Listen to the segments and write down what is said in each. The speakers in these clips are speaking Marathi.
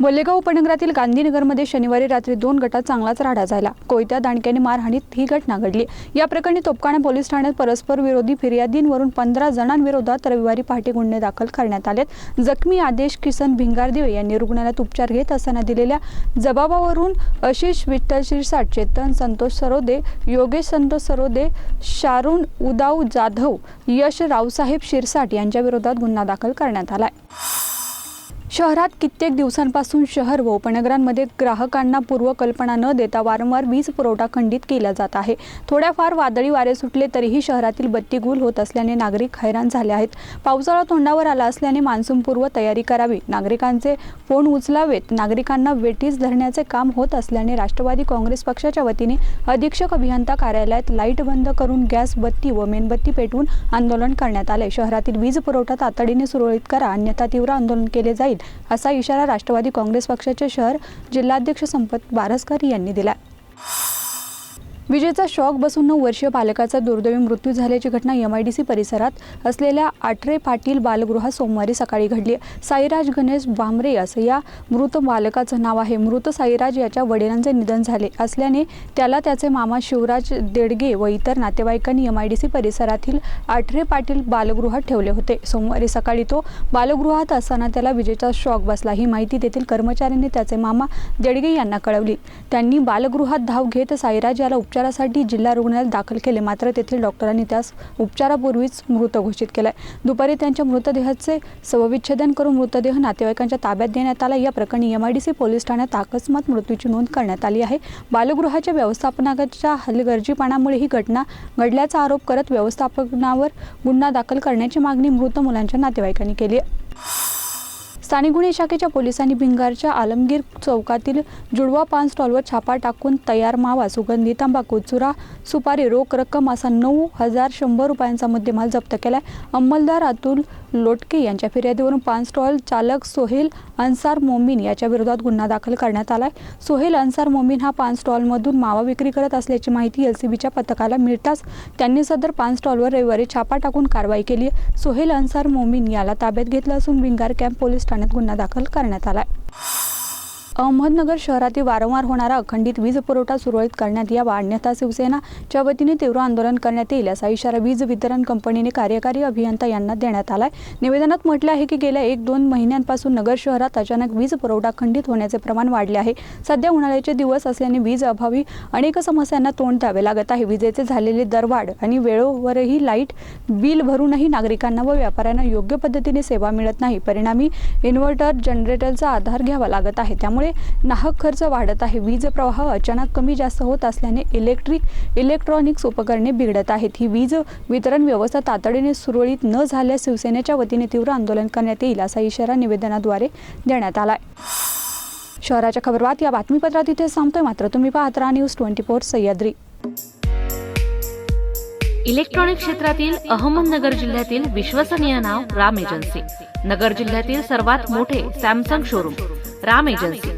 बोलेगाव उपनगरातील गांधीनगरमध्ये शनिवारी रात्री दोन गटात चांगलाच राडा झाला. कोयत्या दांडक्याने मारहाणीत ही घटना घडली. या प्रकरणी तोपकाणा पोलीस ठाण्यात परस्पर विरोधी फिर्यादींवरून पंधरा जणांविरोधात रविवारी पहाटे गुन्हे दाखल करण्यात आलेत. जखमी आदेश किसन भिंगारदिवे यांनी रुग्णालयात उपचार घेत असताना दिलेल्या जबाबावरून आशिष विठ्ठल शिरसाट चेतन संतोष सरोदे योगेश संतोष सरोदे शारुण उदाऊ जाधव यश रावसाहेब शिरसाट यांच्या विरोधात गुन्हा दाखल करण्यात आलाय. शहरात कित्येक दिवसांपासून शहर व उपनगरांमध्ये ग्राहकांना पूर्वकल्पना न देता वारंवार वीज पुरवठा खंडित केला जात आहे. थोड्याफार वादळी वारे सुटले तरीही शहरातील बत्ती गुल होत असल्याने नागरिक हैराण झाले आहेत. पावसाळा तोंडावर आला असल्याने मान्सूनपूर्व तयारी करावी. नागरिकांचे फोन उचलावेत. नागरिकांना वेठीस धरण्याचे काम होत असल्याने राष्ट्रवादी काँग्रेस पक्षाच्या वतीने अधीक्षक अभियंता कार्यालयात लाइट बंद करून गॅस बत्ती व मेणबत्ती पेटवून आंदोलन करण्यात आले. शहरातील वीज पुरवठा तातडीने सुरळीत करा. अन्यथा तीव्र आंदोलन केले जाईल. असा इशारा राष्ट्रवादी काँग्रेस पक्षाचे शहर जिल्हाध्यक्ष संपत बारसकर यांनी दिला विजेचा शॉक बसून नऊ वर्षीय बालकाचा दुर्दैवी मृत्यू झाल्याची घटना एमआयडीसी परिसरात असलेल्या आठरे पाटील बालगृहात सोमवारी सकाळी घडली. साईराज गणेश बांबरे असं या मृत बालकाचं नाव आहे. मृत साईराज याच्या वडिलांचे निधन झाले असल्याने त्याला त्याचे मामा शिवराज देडगे व इतर नातेवाईकांनी एमआयडीसी परिसरातील आठरे पाटील बालगृहात ठेवले होते. सोमवारी सकाळी तो बालगृहात असताना त्याला विजेचा शॉक बसला. ही माहिती तेथील कर्मचाऱ्यांनी त्याचे मामा देडगे यांना कळवली. त्यांनी बालगृहात धाव घेत साईराज याला उपचारासाठी जिल्हा रुग्णालयात दाखल केले. मात्र तेथील डॉक्टरांनी त्यास उपचारापूर्वीच मृत घोषित केलाय. दुपारी त्यांच्या मृतदेहाचे शवविच्छेदन करून मृतदेह नातेवाईकांच्या ताब्यात देण्यात आला. या प्रकरणी एमआयडीसी पोलीस ठाण्यात अकस्मात मृत्यूची नोंद करण्यात आली आहे. बालगृहाच्या व्यवस्थापनाच्या हलगर्जीपणामुळे ही घटना घडल्याचा आरोप करत व्यवस्थापनावर गुन्हा दाखल करण्याची मागणी मृत मुलांच्या नातेवाईकांनी केली आहे. स्थानिक गुन्हे शाखेच्या पोलिसांनी भिंगारच्या आलमगीर चौकातील जुडवा पान स्टॉलवर छापा टाकून तयार मावा सुगंधी तंबाखू चुरा सुपारी रोख रक्कम असा नऊ हजार शंभर रुपयांचा मुद्देमाल जप्त केलाय. अंमलदार अतुल लोटके यांच्या फिर्यादीवरून पान स्टॉल चालक सोहेल अन्सार मोमीन याच्या विरोधात गुन्हा दाखल करण्यात आलाय. सोहेल अन्सार मोमीन हा पान स्टॉलमधून मावा विक्री करत असल्याची माहिती एलसीबीच्या पथकाला मिळताच त्यांनी सदर पान स्टॉलवर रविवारी छापा टाकून कारवाई केली सोहेल अन्सार मोमीन याला ताब्यात घेतलं असून भिंगार कॅम्प पोलीस ठाण्यात गुन्हा दाखल करण्यात आलाय. अहमदनगर शहरातील वारंवार होणारा अखंडित वीज पुरवठा सुरळीत करण्यात यावा अन्यथा शिवसेनाच्या वतीने तीव्र आंदोलन करण्यात येईल असा इशारा वीज वितरण कंपनीने कार्यकारी अभियंता यांना देण्यात आलाय. निवेदनात म्हटलं आहे की गेल्या एक दोन महिन्यांपासून नगर शहरात अचानक वीज पुरवठा खंडित होण्याचे प्रमाण वाढले आहे. सध्या उन्हाळ्याचे दिवस असल्याने वीज अभावी अनेक समस्यांना तोंड द्यावे लागत आहे. विजेचे झालेले दरवाढ आणि वेळोवरही लाइट बिल भरूनही नागरिकांना व व्यापाऱ्यांना योग्य पद्धतीने सेवा मिळत नाही. परिणामी इन्व्हर्टर जनरेटरचा आधार घ्यावा लागत आहे. त्यामुळे नाहक खर्च वाढत आहे. वीज प्रवाह अचानक कमी जास्त होत असल्याने इलेक्ट्रिक इलेक्ट्रॉनिक्स उपकरणे बिघडत आहेत. ही वीज वितरण व्यवस्था तातडीने सुरळीत न झाल्यास शिवसेनेच्या वतीने तीव्र आंदोलन करण्यात येईल असा इशारा निवेदनाद्वारे देण्यात आला शहराच्या खबरवात या बातमीपत्रात इथे सांगतोय मात्र तुम्ही पाहत राहा news twenty four Sahyadri. Electronic क्षेत्रातील अहमदनगर जिल्ह्यातील विश्वसनीय नाव राम एजन्सी. नगर जिल्ह्यातील सर्वात मोठे Samsung showroom Ram agency.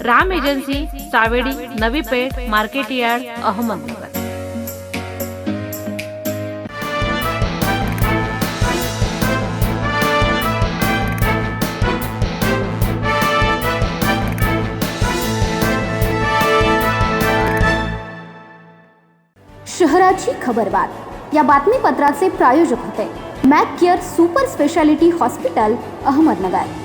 Ram agency Savedi Navi Peth market yard Ahmednagar. शहराची खबरबात या बातमीपत्राचे प्रायोजक होते. Mac Care super speciality hospital Ahmednagar.